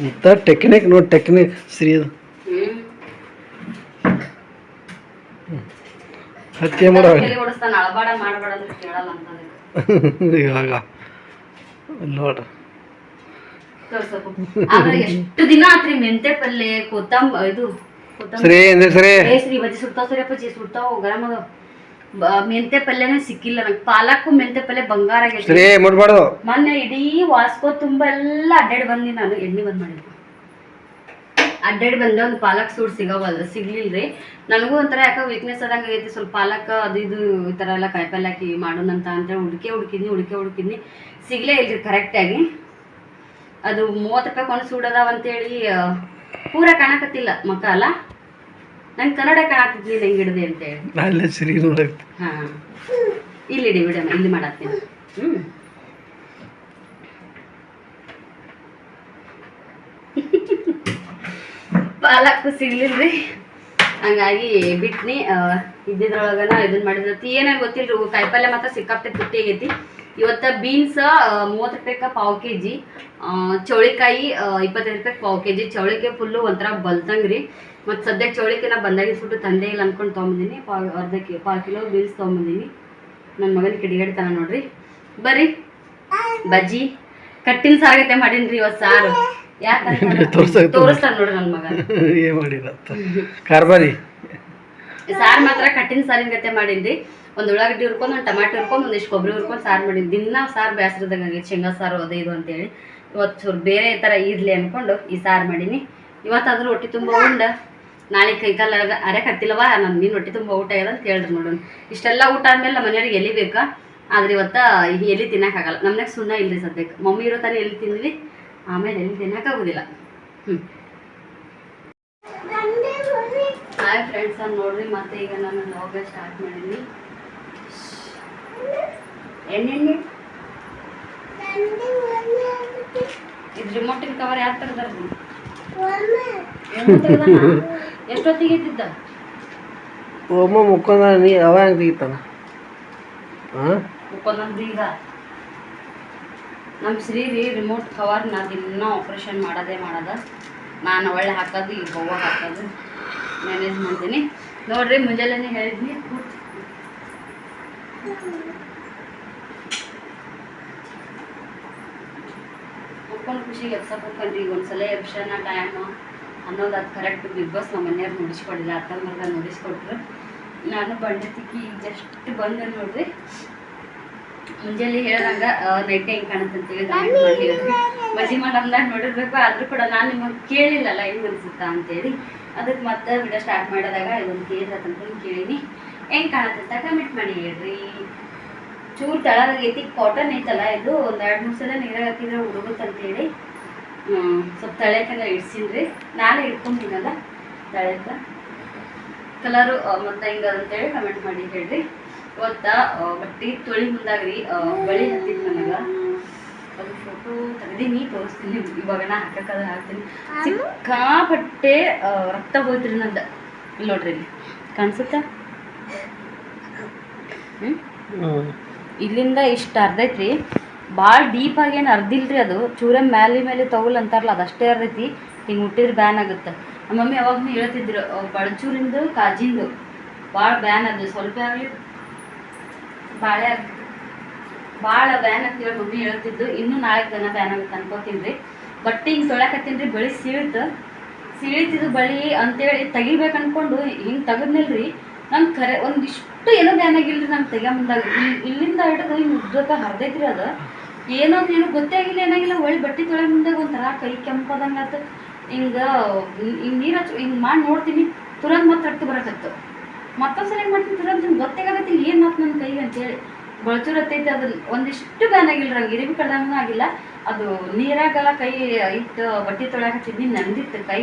S2: ಇಂಥ ಟೆಕ್ನಿಕ್ ನೋಡಿ ಟೆಕ್ನಿಕ್ ಶ್ರೀ ಅದು
S1: ಹ್ಮ್
S2: ಹತ್ಯೆ ಮಾಡೋ ಇವಾಗ. ನೋಡ್ರಿ
S1: ಎಷ್ಟು ದಿನ ಆತ್ರಿ ಮೆಂತೆ ಪಲ್ಲೆ ಕೊತ್ತಂಬ ಇದು ಸರಿ
S2: ಸರಿ. ಅಂದ್ರೆ ಸರಿ
S1: ಬಜ್ಜಿ ಸುಡ್ತಾವ್ ಸರಿ ಅಪ್ಪಾಜಿ ಸುಡ್ತಾವ್ ಗರಂ ಅದಾವ್. ಮೆಂತೆ ಪಲ್ಯನೇ ಸಿಕ್ಕಿಲ್ಲ ನಂಗೆ. ಪಾಲಕ್ಕು ಮೆಂತೆ ಪಲ್ಯ ಬಂಗಾರ ಆಗೈತಿ
S2: ಸರಿ ಮುಟ್ಬಾರ್ದು.
S1: ಮೊನ್ನೆ ಇಡೀ ವಾಸ್ಕೋ ತುಂಬ ಎಲ್ಲ ಅಡ್ಡಾಡಿ ಬಂದಿ ನಾನು. ಎಣ್ಣೆ ಬಂದ್ ಮಾಡಿದ್ದೆ. ಅಡ್ಡಾಡಿ ಬಂದೆ ಒಂದು ಪಾಲಕ್ ಸೂಡ್ ಸಿಗವಲ್ದು ಸಿಗ್ಲಿಲ್ರಿ. ನನಗೂ ಒಂಥರ ಯಾಕೆ ವೀಕ್ನೆಸ್ ಆದಂಗೆ ಆಗೈತಿ. ಸ್ವಲ್ಪ ಪಾಲಕ್ ಅದು ಇದು ಈ ಥರ ಎಲ್ಲ ಕಾಯಿಪಲ್ಲೆ ಹಾಕಿ ಮಾಡೋಣಂತ ಅಂತೇಳಿ ಹುಡುಕೆ ಹುಡುಕಿದ್ನಿ ಹುಡುಕೆ ಹುಡುಕಿದ್ನಿ. ಸಿಗ್ಲೇ ಇಲ್ರಿ ಕರೆಕ್ಟಾಗಿ ಅದು ಮೂವತ್ತು ರೂಪಾಯಿ ಕೊಂಡು ಸೂಡದಾವ ಅಂತೇಳಿ ಆ, ಪೂರ ಕಾಣಕತ್ತಿಲ್ಲ ಮಕ್ಕ ಅಲ್ಲ. ನಂಗೆ ಕನ್ನಡ ಕಾಣಕತ್ತಿದ್ಲಿಲ್ಲ ಹೆಂಗೆ ಹಿಡ್ದೆ ಅಂತೇಳಿ
S2: ಅಲ್ಲೇ ಸರಿ ನೋಡಕ್ಕೆ.
S1: ಹಾ. ಇಲ್ಲಿಡಿ ಬಿಡಮ್ಮ ಇಲ್ಲಿ ಮಾಡತ್ತೀನಿ. ಹ್ಮ್. ಪಾಲಕ್ ಸಿಗ್ಲಿಲ್ರಿ. ಹಂಗಾಗಿ ಬಿಟ್ನಿ ಇದ್ದಿದ್ರೊಳಗನ ಇದನ್ನ ಮಾಡಿದ್ರತಿ ಏನಾಗ ಗೊತ್ತಿಲ್ರಿ ಕಾಯಿಪಲ್ಯ ಮಾತ್ರ ಸಿಕ್ಕಾಪಟ್ಟೆ ತುಟ್ಟಿ ಆಗೈತಿ. ಇವತ್ತ ಬೀನ್ಸ್ ಮೂವತ್ತು ರೂಪಾಯಿ ಪಾವು ಕೆ ಜಿ ಚೌಳಿಕಾಯಿ ಇಪ್ಪತ್ತೈದು ರೂಪಾಯಿ ಪಾವು ಕೆ ಜಿ ಚೌಳಿಕಾಯಿ ಫುಲ್ಲು ಒಂಥರ ಬಲ್ತಂಗ್ರಿ. ಮತ್ತು ಸದ್ಯಕ್ಕೆ ಚೌಳಿಕಿನ ನಾ ಬಂದಾಗ ಸುಟ್ಟು ತಂದೆ ಇಲ್ಲ ಅಂದ್ಕೊಂಡು ತೊಗೊಂಬಂದಿನಿ. ಪಾ ಅರ್ಧ ಕೆ ಪಾವು ಕಿಲೋ ಬೀನ್ಸ್ ತೊಗೊಂಬಂದಿನಿ. ನನ್ನ ಮಗನ ಕಿಡಿಗೇಡ್ತಾನ ನೋಡ್ರಿ. ಬರ್ರಿ. ಬಜ್ಜಿ. ಕಟ್ಟಿನ ಸಾರಗತೆ ಮಾಡೀನ್ರಿ ಇವತ್ತು ಸಾರು.
S2: ಸಾರ್?
S1: ತೋರಿಸ್ತಾನ ನೋಡ್ರಿ ನನ್ನ ಮಗ
S2: ಏನು ಮಾಡಿಲ್ಲ ಕಾರ್ಬಾರಿ.
S1: ಸಾರು ಮಾತ್ರ ಕಟ್ಟಿನ ಸಾರಿನ ಗತೆ ಮಾಡೀನಿ ಒಂದು ಉಳ್ಳಾಗಡ್ಡಿ ಹುರ್ಕೊಂಡು ಒಂದು ಟಮಾಟೊ ಹುರ್ಕೊಂಡು ಒಂದಿಷ್ಟು ಕೊಬ್ಬರಿ ಹುರ್ಕೊಂಡು ಸಾರು ಮಾಡೀನಿ. ದಿನ ಸಾರು ಬೇಸರದಾಗ ಆಗೈತೆ ಶೇಂಗಾ ಸಾರು ಅದೇ ಇದು ಅಂತೇಳಿ. ಇವತ್ತು ಬೇರೆ ತರ ಇರ್ಲಿ ಅನ್ಕೊಂಡು ಈ ಸಾರು ಮಾಡೀನಿ. ಇವತ್ತಾದ್ರೂ ಹೊಟ್ಟೆ ತುಂಬ ಉಂಡ. ನಾಳೆ ಕೈಕಾಲ ಅರೆ ಹತ್ತಿಲ್ಲವ ನಾನು ನೀನು ಹೊಟ್ಟೆ ತುಂಬ ಊಟ ಇದೆ ಅಂತ ಹೇಳ್ರಿ ನೋಡೋಣ. ಇಷ್ಟೆಲ್ಲ ಊಟ ಆದ್ಮೇಲೆ ನಮ್ಮ ಮನೆಯವ್ರಿಗೆ ಎಲಿ ಬೇಕಾ? ಆದ್ರೆ ಇವತ್ತು ಎಲ್ಲಿ ತಿನ್ನೋಕ್ಕಾಗಲ್ಲ ನಮ್ನಾಗ ಸುಣ್ಣ ಇಲ್ರಿ ಸದ್ಯಕ್ಕೆ ಮಮ್ಮಿ ಇರೋ ತಾನೇ ಎಲ್ಲಿ ತಿಂದ್ವಿ. ಆಮೇಲೆ ಎಲ್ಲಿ ತಿನ್ನೋಕ್ಕಾಗೋದಿಲ್ಲ ಹ್ಞೂ ಹಾಯ್ ಫ್ರೆಂಡ್ಸ್ ನಾನು ನೋಡ್ರಿ ಮತ್ತೆ ಈಗ ನಾನು ಲಾಗ ಸ್ಟಾರ್ಟ್ ಮಾಡಿದ್ವಿ ಎಣ್ಣೆಣ್ಣೆ? ಇದು ರಿಮೋಟಿನ ಕವರ್ ಯಾರು ತೆಗ್ದಾರ್ರಿ ಎಷ್ಟೊತ್ತಿಗೆ ಇದ್ದಿದ್ದ
S2: ಒಮ್ಮ ಮುಕ್ಕೊಂದ ನೀ ಅವ ಹೆಂಗೆ ತೆಗಿತಾನ ಹಾಂ
S1: ಈಗ. ನಮ್ಮ ಶ್ರೀ ರೀ ರಿಮೋಟ್ ನಾ ದಿನ ಆಪ್ರೇಷನ್ ಮಾಡೋದೇ ಮಾಡೋದ. ನಾನು ಒಳ್ಳೆ ಹಾಕೋದು ಈಗ ಹೂವು ಹಾಕೋದು. ಮ್ಯಾನೇಜ್ ಮಾಡ್ತೀನಿ. ನೋಡ್ರಿ ಮುಂಜಾನೆ ಹೇಳಿದ್ನಿ. ಮುಕ್ಕೊಂಡು ಖುಷಿಗೆ ಎಬ್ಸಕ್ಕೆ ಹೋಗ್ಕೊಂಡ್ರಿ ಈಗ ಒಂದ್ಸಲ ಎಬ್ಸನ ಟೈಮ್ ಅನ್ನೋದು ಅದು ಕರೆಕ್ಟ್ ಬಿಗ್ ಬಾಸ್ ನಮ್ಮ ಮನೆಯವ್ರು ನೋಡಿಸ್ಕೊಡಿಲ್ಲ ಅತ್ತಂಬರ್ಗ ನೋಡಿಸ್ಕೊಟ್ರು. ನಾನು ಬಂಡೆ ತಿಕ್ಕಿ ಈಗ ಜಸ್ಟ್ ಬಂದೆ ನೋಡ್ರಿ. ಮುಂಜಾನೆ ಹೇಳ್ದಂಗೆ ನೈಟ್ ಹೆಂಗ್ ಕಾಣುತ್ತಂತೇಳಿ ಕಮೆಂಟ್ ಮಾಡಿ ಹೇಳಿದ್ರಿ. ಮಜಿ ಮಾಡಂದಾಗ ನೋಡಿರ್ಬೇಕು ಆದ್ರೂ ಕೂಡ ನಾನು ನಿಮಗೆ ಕೇಳಿಲ್ಲಲ್ಲ ಹೆಂಗ್ ಅನ್ಸುತ್ತಾ ಅಂತೇಳಿ. ಅದಕ್ಕೆ ಮತ್ತೆ ವಿಡಿಯೋ ಸ್ಟಾರ್ಟ್ ಮಾಡಿದಾಗ ಇದೊಂದು ಕೇಳಿದ್ರಂತ ಕೇಳೀನಿ. ಹೆಂಗ್ ಕಾಣುತ್ತಂತ ಕಮೆಂಟ್ ಮಾಡಿ ಹೇಳ್ರಿ. ಚೂರು ತಳದಾಗೈತಿ ಕಾಟನ್ ಐತಲ್ಲ ಇದು ಒಂದು ಎರಡು ಮೂರು ಸಲ ನೀರಾಗ ಹಾಕಿದ್ರೆ ಹುಡುಗುತ್ತಂತೇಳಿ ಹ್ಮ್, ಸ್ವಲ್ಪ ತಳೆಕೆಲ್ಲ ಇಡ್ಸಿನ್ರಿ. ನಾಳೆ ಇಟ್ಕೊಂತೀನಲ್ಲ ತಳೆಕ ಕಲರು ಮತ್ತು ಹಿಂಗೆ ಅಂತೇಳಿ ಕಮೆಂಟ್ ಮಾಡಿ ಹೇಳ್ರಿ. ಇವತ್ತ ಬಟ್ಟೆ ತೊಳಿ ಮುಂದಾಗ್ರಿ ರೀ ಬಳಿ ಹತ್ತಿದ್ ನನಗೆ ಅದು ಫೋಟೋ ತೆಗ್ದೀನಿ ತೋರಿಸ್ತೀನಿ. ಇವಾಗ ನಾ ಹಾಕಕ್ಕದ ಹಾಕ್ತೀನಿ. ಸಿಕ್ಕಾಪಟ್ಟೆ ಬಟ್ಟೆ ರಕ್ತ ಹೋಯ್ತ್ರಿ ನಂದು. ಇಲ್ಲಿ ನೋಡ್ರಿ ಇಲ್ಲಿ. ಕಾಣಿಸುತ್ತಾ? ಇಲ್ಲಿಂದ ಇಷ್ಟು ಅರ್ಧೈತ್ರಿ ಭಾಳ ಡೀಪ್ ಆಗಿ ಏನು ಅರ್ದಿಲ್ರಿ ಅದು? ಚೂರ ಮ್ಯಾಲೆ ಮೇಲೆ ತಗೊಲ್ ಅಂತಾರಲ್ಲ, ಅದಷ್ಟೇ ಅರ್ದೈತಿ. ಹಿಂಗೆ ಮುಟ್ಟಿದ್ರೆ ಬ್ಯಾನ್ ಆಗುತ್ತೆ. ನಮ್ಮ ಮಮ್ಮಿ ಯಾವಾಗ್ಲೂ ಹೇಳ್ತಿದ್ರು ಬಡಚೂರಿಂದ, ಕಾಜಿಂದು. ಭಾಳ ಬ್ಯಾನ್ ಅದು. ಸ್ವಲ್ಪ ಆಗಲಿ ಬಾಳೆ ಭಾಳ ಬ್ಯಾನ್ ಅಂತೇಳಿ ಮಮ್ಮಿ ಹೇಳ್ತಿದ್ದು. ಇನ್ನೂ ನಾಳೆ ದನ ಬ್ಯಾನ್ ಆಗುತ್ತೆ ಅನ್ಕೋತೀನಿ ರೀ ಬಟ್ಟೆ ಹಿಂಗೆ ತೊಳ್ಯಾಕತ್ತೀನಿ ರೀ ಬಳಿ ಸೀಳ್ತು. ಸೀಳಿತಿದ್ದು ಬಳಿ ಅಂತೇಳಿ ತೆಗಿಬೇಕು ಅನ್ಕೊಂಡು ಹಿಂಗೆ ತೆಗದ್ನಲ್ರಿ ನಂಗೆ ಕರೆ, ಒಂದಿಷ್ಟು ಏನೋ ಬ್ಯಾನ್ ಆಗಿಲ್ರಿ ನಂಗೆ ತೆಗೆ ಮುಂದಾಗ. ಇಲ್ಲಿಂದ ಹಿಡಿದು ಹಿಂಗೆ ಉದ್ದಕ್ಕೆ ಹರಿದೈತ್ರಿ ಅದು. ಏನೋ ಏನೋ ಗೊತ್ತೇ ಆಗಿಲ್ಲ, ಏನಾಗಿಲ್ಲ, ಒಳ್ಳೆ ಬಟ್ಟೆ ತೊಳೆ ಮುಂದೆ ಒಂಥರ ಕೈ ಕೆಂಪದಂಗೆ ಆತು. ಹಿಂಗೆ ಹಿಂಗೆ ನೀರು ಹಚ್ಚು, ಹಿಂಗೆ ಮಾಡಿ ನೋಡ್ತೀನಿ ತುರಂತ ಮತ್ತೆ ಹಟ್ಟು ಬರಕತ್ತು. ಮತ್ತೊಂದ್ಸಲ ಏನು ಮಾಡ್ತೀನಿ ತುರಂತ ಹಿಂಗೆ ಗೊತ್ತಾಗತ್ತಿಲ್ಲ ಏನು ಮಾತು ನನ್ನ ಕೈ ಅಂತೇಳಿ. ಬಳಚೂರ್ ಅದನ್ನ ಅದು ಒಂದಿಷ್ಟು ಬ್ಯಾನ್ ಆಗಿಲ್ಲ ಇರಿವಿ ಕಡ್ದಂಗೂ ಆಗಿಲ್ಲ. ಅದು ನೀರಾಗ ಕೈ ಇಟ್ಟು ಬಟ್ಟೆ ಹಾಕಿದ್ದೀನಿ ನಂದಿತ್ತು ಕೈ.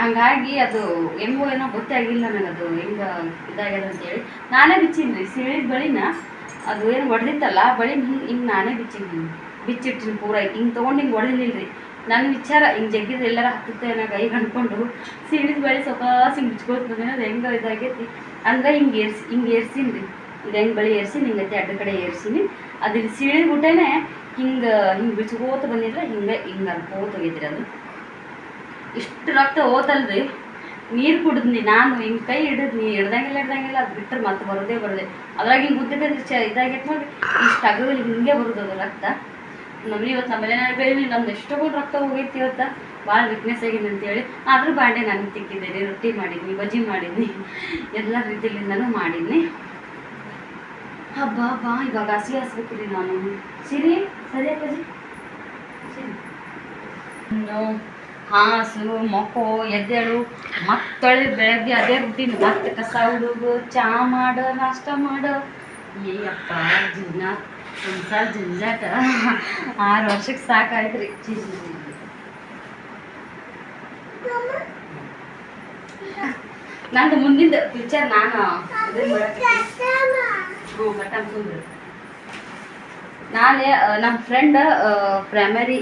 S1: ಹಂಗಾಗಿ ಅದು ಹೆಂಗೋ ಏನೋ ಗೊತ್ತೇ ಆಗಿಲ್ಲ ನನಗದು ಹೆಂಗೆ ಇದಾಗ್ಯದ ಅಂತೇಳಿ. ನಾನೇ ಬಿಚ್ಚೀನಿ ರೀ ಸಿಳಿದ ಬಳಿನ ಅದು ಏನು ಹೊಡೆದಿತ್ತಲ್ಲ ಬಳಿ ಹಿಂಗೆ ಹಿಂಗೆ ನಾನೇ ಬಿಚ್ಚಿದ್ದೀನಿ. ಬಿಚ್ಚಿಟ್ಟಿನಿ ಪೂರ, ಹಿಂಗೆ ತೊಗೊಂಡು ಹಿಂಗೆ ಹೊಡೆದಿಲ್ಲ ರೀ ನನ್ನ ವಿಚಾರ ಹಿಂಗೆ ಜಗ್ಗಿದ್ರೆ ಎಲ್ಲರ ಹತ್ತುತ್ತೆ ಏನೋ ಕೈ ಅಂದ್ಕೊಂಡು ಸಿಳಿದ ಬಳಿ ಸ್ವಲ್ಪ ಹಿಂಗೆ ಬಿಚ್ಕೋತ ಬಂದೇನೋ, ಅದು ಹೆಂಗೆ ಇದಾಗೈತಿ. ಅಂದ್ರೆ ಹಿಂಗೆ ಏರ್ಸಿ, ಹಿಂಗೆ ಏರ್ಸೀನಿ ರೀ ಇದು ಹೆಂಗೆ ಬಳಿ ಏರ್ಸಿ ಹಿಂಗೈತಿ ಅಡ್ಡ ಕಡೆ ಏರ್ಸೀನಿ. ಅದು ಇಲ್ಲಿ ಸಿಳಿದ ಬಿಟ್ಟೇನೆ ಹಿಂಗೆ ಹಿಂಗೆ ಬಿಚ್ಕೋತ ಬಂದಿದ್ರೆ ಹಿಂಗೆ ಹಿಂಗೆ ಅನ್ಕೋತ ಹೋಗಿದ್ರಿ ಅದು. ಇಷ್ಟು ರಕ್ತ ಹೋತಲ್ರಿ. ನೀರು ಕುಡಿದ್ನಿ, ನಾನು ಹಿಂಗೆ ಕೈ ಹಿಡಿದ್ನಿ, ಹಿಡ್ದಂಗಿಲ್ಲ ಹಿಡ್ದಂಗಿಲ್ಲ, ಅದು ಬಿಟ್ಟರೆ ಮತ್ತೆ ಬರೋದೇ ಬರೋದೆ. ಅದ್ರಾಗ ಹಿಂಗೆ ಉದ್ದ ಚ ಇದಾಗೈತೆ ನೋಡಿ ಇಷ್ಟು ಅಗಲ ಹಿಂಗೆ ಬರೋದು ಅದು ರಕ್ತ. ನಮ್ಗೆ ಇವತ್ತು ನಮ್ಮ ಮನೆ ಬೇರೆ ನಮ್ದು ಎಷ್ಟೊಂದು ರಕ್ತ ಹೋಗೈತಿ ಇವತ್ತು. ಭಾಳ ವೀಕ್ನೆಸ್ ಆಗಿದೆ ಅಂತೇಳಿ. ಆದರೂ ಬಾಂಡೆ ನಾನು ತಿಕ್ಕಿದ್ದೀನಿ, ರೊಟ್ಟಿ ಮಾಡಿದ್ನಿ, ಬಜ್ಜಿ ಮಾಡಿದ್ನಿ, ಎಲ್ಲ ರೀತಿಯಿಂದನೂ ಮಾಡಿದ್ನಿ. ಹಬ್ಬ ಹಬ್ಬ ಇವಾಗ ಹಸಿ ಹಸ್ಬೇಕ್ರಿ ನಾನು. ಸಿರಿ, ಸರಿ ಅಪ್ಪಾಜಿ. ಸರಿ. ಹಾಸು ಮೊಕ್ಕೋ ಎದ್ದೇಳು ಮತ್ತೊಳೆ ಬೆಳಗ್ಗೆ ಅದೇ ರೂಟೀನ್ ಮತ್ತೆ ಕಸ ಹುಡುಗು ಚಾ ಮಾಡು ನಾಷ್ಟ ಮಾಡು. ಏಯಪ್ಪ ಜೀವನ ಸಂಸಾರ ಜಂಜಾಟ. ಆರು ವರ್ಷಕ್ಕೆ ಸಾಕಾಯ್ತು ರೀ. ನಂದು ಮುಂದಿನ ಫ್ಯೂಚರ್ ನಾನು. ಹ್ಞೂ ನಾಳೆ ನಮ್ಮ ಫ್ರೆಂಡ್ ಪ್ರೈಮರಿ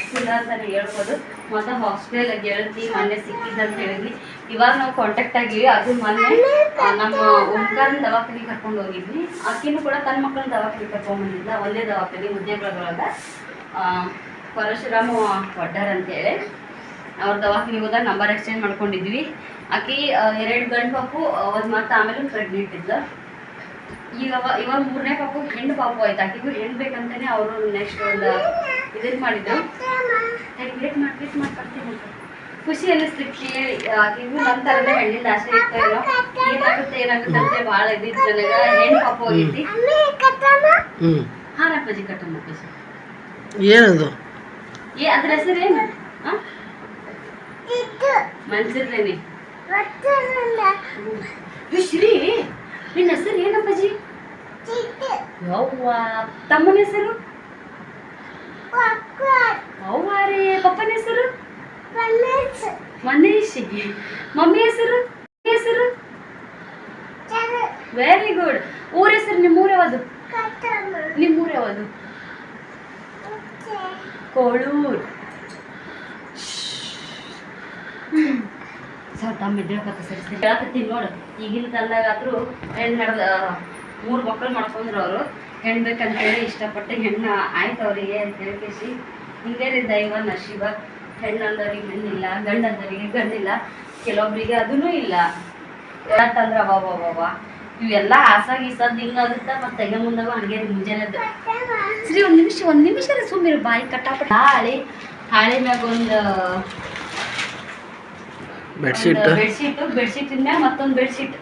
S1: ಸ್ಕೂಲ್ ಅಂತ ಹೇಳ್ಬೋದು. ಮತ್ತು ಹಾಸ್ಟೆಲ್ ಗೆಳತಿ ಮೊನ್ನೆ ಸಿಕ್ಕಿದ್ದ ಅಂತ ಹೇಳಿದ್ವಿ. ಇವಾಗ ನಾವು ಕಾಂಟ್ಯಾಕ್ಟ್ ಆಗಿವಿ. ಅದು ಮೊನ್ನೆ ನಮ್ಮ ಓಂಕಾರನ ದವಾಖಾನೆ ಕರ್ಕೊಂಡು ಹೋಗಿದ್ವಿ. ಆಕಿನೂ ಕೂಡ ತನ್ನ ಮಕ್ಕಳನ್ನ ದವಾಖಾನೆ ಕರ್ಕೊಂಡು ಬಂದಿದ್ದ ಒಂದೇ ದವಾಖಾನೆ ಮುದ್ದೇಗಳೊಳಗೆ ಪರಶುರಾಮ ವಡ್ಡರ್ ಅಂತೇಳಿ ಅವ್ರ ದವಾಖಾನೆಗೆ ಹೋದಾಗ ನಂಬರ್ ಎಕ್ಸ್ಚೇಂಜ್ ಮಾಡ್ಕೊಂಡಿದ್ವಿ. ಆಕಿ ಎರಡು ಗಂಡು ಪಾಪು ಒಂದು ಮತ್ತು ಆಮೇಲೆ ಪ್ರೆಗ್ನೆಂಟ್ ಇದ್ದ ಈಗ ಅವ ಇವಾಗ ಮೂರನೇ ಪಾಪು ಹೆಣ್ಣು ಪಾಪು ಆಯ್ತು. ಆಕೆಗೂ ಹೆಣ್ಣು ಬೇಕಂತಾನೆ ಅವರು ನೆಕ್ಸ್ಟ್ ಒಂದು ಇದನ್ನ ಮಾಡಿದ್ರು. ವೇಟ್ ಮಾಡಿ ವೇಟ್ ಮಾಡಿ ಬರ್ತೀನಿ ಅಂತ. ಖುಷಿ ಅನ್ನಿಸ್ತು ಕೇಳಿ ಆಕಿಗೂ ನಮ್ಮ ಥರದ ಹೆಣ್ಣಿಂದ ಆಸೆ ಇರ್ತಾ ಇಲ್ಲ ಏನಾಗುತ್ತೆ ಏನಾಗುತ್ತೆ ಅಂತ ಭಾಳ ಇದ್ದಿತ್ತು ನನಗೆ. ಹೆಣ್ಣು ಪಾಪು
S2: ಆಗೈತಿ
S1: ಹಾಂ ಅಪ್ಪಾಜಿ ಕಟ್ಟಮ್ಮ ಅಪ್ಪಾಜಿ
S2: ಏನದು?
S1: ಏ ಅದ್ರ ಹೆಸರೇನು ಹಾಂ? ಮನ್ಸಿರ್ಲೇನಿ ಏ ಶ್ರೀ ನಿನ್ನ ಹೆಸರು ಏನಪ್ಪಾಜಿ ಯವ್ವ ತಮ್ಮನ ಹೆಸರು? ಅವ್ವಾರೇ ಪಪ್ಪನ ಹೆಸರು? ಮನೀಶ್ ಮಮ್ಮಿ ಹೆಸರು? ಹೆಸರು? ವೆರಿ ಗುಡ್ ಊರ ಹೆಸರು ನಿಮ್ಮ ಊರ ಯಾವುದು? ನಿಮ್ಮ ಊರ ಯಾವುದು? ಕೋಳೂರ್. ಸರ್ ತಮ್ಮ ಎದ್ದೇಳಕತ್ತ ಸರಿ ಸರಿ ಹೇಳಕತ್ತೀನಿ ನೋಡು. ಈಗಿನ ಕಾಲದಾಗ ಆದರೂ ಹೆಣ್ಣು ನಡೆದ ಮೂರು ಮಕ್ಕಳು ಮಾಡ್ಕೊಂಡ್ರು ಅವರು. ಹೆಣ್ಣು ಬೇಕಂತೇಳಿ ಇಷ್ಟಪಟ್ಟು ಹೆಣ್ಣು ಆಯ್ತು ಅವರಿಗೆ ಅಂತ ಹೇಳ್ಕೇಸಿ ಹಿಂಗೇರಿ ದೈವ ನಶಿವ ಹೆಣ್ಣು ಅಂದವರಿಗೆ ಹೆಣ್ಣಿಲ್ಲ ಗಂಡಂದವರಿಗೆ ಗಂಡಿಲ್ಲ. ಕೆಲವೊಬ್ರಿಗೆ ಅದೂ ಇಲ್ಲ. ಯಾಕಂದ್ರೆ ಅವ ಅವ ಇವೆಲ್ಲ ಹಿಂಗ ಹಿಂಗಾಗುತ್ತ ಮತ್ತೆ ತೆಗೆ ಮುಂದಾಗ ಹಂಗೆ ಮುಂಜಾನೆ ಸರಿ ಒಂದು ನಿಮಿಷ ಒಂದು ನಿಮಿಷ ಸುಮ್ಮನೆ ಬಾಯಿ ಕಟ್ಟಾಪಟ್ಟ. ಹಾಳೆ ಹಾಳಿ ಮ್ಯಾಗ ಒಂದು
S2: ಬೆಡ್ಶೀಟ್
S1: ಬೆಡ್ಶೀಟ್ ಬೆಡ್ಶೀಟ್ ಮ್ಯಾಗ ಮತ್ತೊಂದು ಬೆಡ್ಶೀಟ್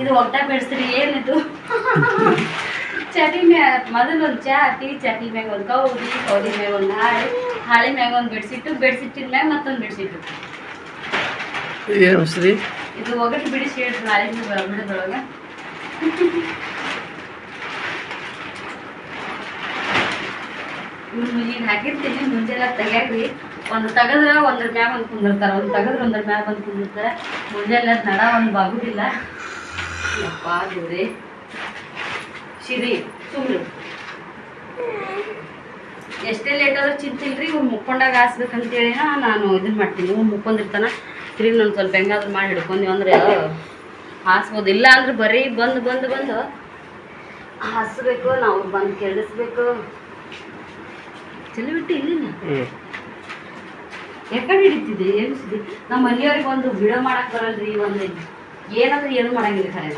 S1: ಇದು ಒಟ್ಟ ಬೆಡ್ಸ್ರಿ ಏನಿದು? ಚಾಟಿ ಮ್ಯಾಗ ಮೊದಲೊಂದು ಚಾಟಿ ಚಾಟಿ ಮ್ಯಾಗ ಒಂದು ಕೌದಿ ಕೌದಿ ಮ್ಯಾಗ ಒಂದು ಹಾಳೆ ಹಾಳೆ ಮ್ಯಾಗ ಒಂದು ಬಿಡಿಸಿಟ್ಟು ಬೆಡ್ಶೀಟಿನ ಮ್ಯಾಗ ಮತ್ತೊಂದು
S2: ಬಿಡಿಸಿಟ್ಟು
S1: ಇದು ಒಗಟು ಬಿಡಿಸಿ ನಾಳೆ ಬಿಡೋದ್ರೊಳಗೆ ಇವ್ರು ಈಗ ಹಾಕಿರ್ತೀನಿ ಮುಂಜಾನೆ ತೆಗ್ಯಾಕ್ರಿ. ಒಂದು ತೆಗದ್ರ ಒಂದ್ರ ಮ್ಯಾಗ ಒಂದು ಕುಂದಿರ್ತಾರ ಒಂದು ತೆಗದ್ರ ಒಂದ್ರ ಮ್ಯಾಗ ಒಂದು ಕುಂದಿರ್ತಾರೆ. ಮುಂಜಾನೆ ನಡ ಒಂದು ಬಾಗುದಿಲ್ಲ. ಯಪ್ಪ ದೇವ್ರೆ. ಶಿರಿ ಸುಮ್ರು ಎಷ್ಟೇ ಲೇಟ್ ಆದ್ರೂ ಚಿಂತಿಲ್ರಿ ಇವ್ ಮುಕ್ಕೊಂಡಾಗ ಹಾಸ್ಬೇಕಂತೇಳಿ ನಾನು ಇದನ್ನ ಮಾಡ್ತೀನಿ. ಇವ್ ಮುಕ್ಕೊಂಡಿರ್ತಾನ ತಿರುಗಿ ನಾನು ಸ್ವಲ್ಪ ಹೆಂಗಾದ್ರೂ ಮಾಡಿ ಹಿಡ್ಕೊಂಡ್ವಿ ಅಂದ್ರೆ ಹಾಸ್ಬೋದು. ಇಲ್ಲ ಅಂದ್ರೆ ಬರೀ ಬಂದು ಬಂದು ಬಂದು ಹಾಸ್ಬೇಕು ನಾವು ಬಂದು ಕೆಡಿಸ್ಬೇಕು ಚಲೋ ಬಿಟ್ಟು ಇಲ್ಲಿನ?
S2: ಹ್ಞೂ
S1: ಯಾಕಂಡು ಹಿಡಿತಿದ್ದೆ? ಎಬ್ಸಿದ್ದೆ ನಮ್ಮ ಮನೆಯವ್ರಿಗೆ ಒಂದು ವಿಡಿಯೋ ಮಾಡಕ್ ಬರಲ್ರಿ ಒಂದು ಏನಾದ್ರೂ ಏನು ಮಾಡಂಗಿಲ್ಲ ಖರೆ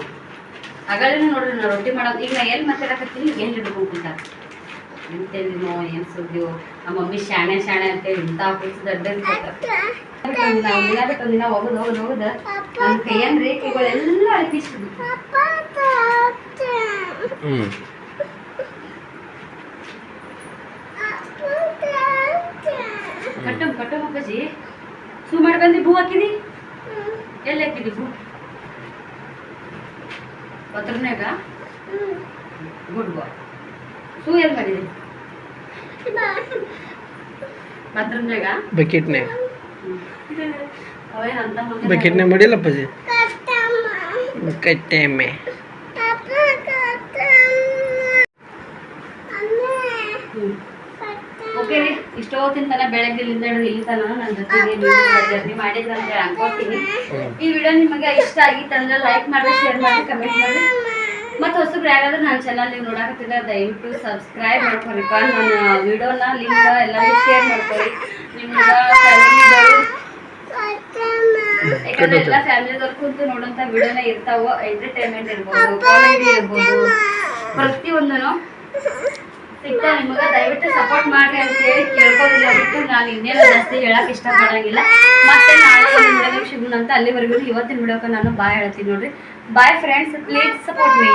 S1: ಅಗಳಿನ ನೋಡ್ರಿ ನಾ ರೊಟ್ಟಿ ಮಾಡೋದು ಈಗ ನಾ ಎಲ್ಲಿ ಮಾತಾಡಕತ್ತೀನಿ? ಏನು ಹಿಡ್ಕೊಂಡು ಕುಂತಾರ ಎಂತೇನೋ ಏನು ಸುದ್ದಿಯೋ? ನಮ್ಮ ಮಮ್ಮಿ ಶಾಣೆ ಶಾಣೆ ಅಂತೇಳಿ ಇಂಥ ಕುಲ್ಸದ ದಿನ ಒಂದಿನ ಒಂದಿನ ಹೋಗುದು ಹೋಗುದು ಹೋಗುದು. ನನ್ನ ಕಟ್ಟಮ್ ಅಪ್ಪಾಜಿ. ಸೂ ಮಾಡಿ ಬಂದಿ ಭೂ ಹಾಕಿದಿ? ಎಲ್ಲಿ ಹಾಕಿದಿ ಭೂ? ಪತ್ರನ್ಯಾಗ? ಗುಡ್ ಬಾಯ್ ಸೂ ಎಲ್ಲಿ ಮಾಡಿದೆ?
S2: ಬಕೆಟ್ನ್ಯಾಗ.
S1: ಅವೇನ್ ಅಂತ ಮಂಗ
S2: ಬಕೆಟ್ನ್ಯಾಗ ಮಾಡಿಲ್ಲಪ್ಪಾಜಿ? ಕಟ್ಟೆಮ್ಮೆ
S1: ಓಕೆ ರೀ ಇಷ್ಟೊತ್ತಿನ ತನ ಬೆಳಗ್ಗೆಲಿಂದ ಇಲ್ಲಿ ತನ ನನ್ನ ಜೊತೆಗೆ ಜರ್ನಿ ಮಾಡಿದ್ರ ಅಂತ ಹೇಳಿ ಅನ್ಕೋತೀನಿ. ಈ ವಿಡಿಯೋ ನಿಮಗೆ ಇಷ್ಟ ಆಗಿತ್ತಂದ್ರೆ ಲೈಕ್ ಮಾಡಿ ಶೇರ್ ಮಾಡಿ ಕಮೆಂಟ್ ಮಾಡಿ. ಮತ್ತು ಹೊಸಬ್ರು ಯಾರಾದ್ರೂ ನನ್ನ ಚಾನಲ್ ನೀವು ನೋಡಕತ್ತಿದ್ರೆ ದಯವಿಟ್ಟು ಸಬ್ಸ್ಕ್ರೈಬ್ ಮಾಡ್ಕೊರಿಪ್ಪ ನನ್ನ ವಿಡಿಯೋನ ಲಿಂಕ್ ಎಲ್ಲರಿಗೂ ಶೇರ್ ಮಾಡ್ಕೊಳ್ಳಿ ನಿಮ್ಗೆ ಫ್ಯಾಮಿಲಿದವರು ಯಾಕಂದ್ರೆ ಎಲ್ಲ ಫ್ಯಾಮಿಲಿದವ್ರು ಕುಂತು ನೋಡೋಂಥ ವಿಡಿಯೋನ ಇರ್ತಾವೋ ಎಂಟರ್ಟೈನ್ಮೆಂಟ್ ಇರ್ಬೋದು ಕಾಮಿಡಿ ಇರ್ಬೋದು. ಪ್ರತಿಯೊಂದನು ಸಿಗ್ತಾ ನಿಮಗೆ ದಯವಿಟ್ಟು ಸಪೋರ್ಟ್ ಮಾಡ್ರಿ ಅಂತ ಹೇಳಿ ಕೇಳ್ಕೊಂಡಿಲ್ಲ. ಬಿಟ್ಟು ನಾನು ಇನ್ನೇನು ಜಾಸ್ತಿ ಹೇಳಕ್ ಇಷ್ಟಪಡಂಗಿಲ್ಲ. ಮತ್ತೆ ನಾಳೆ ಸಿಗೋಣ ಅಂತ ಅಲ್ಲಿವರೆಗೂ ಇವತ್ತಿನ ವಿಡಿಯೋಕ್ಕೆ ನಾನು ಬಾಯ್ ಹೇಳ್ತೀನಿ ನೋಡ್ರಿ. Bye friends please support me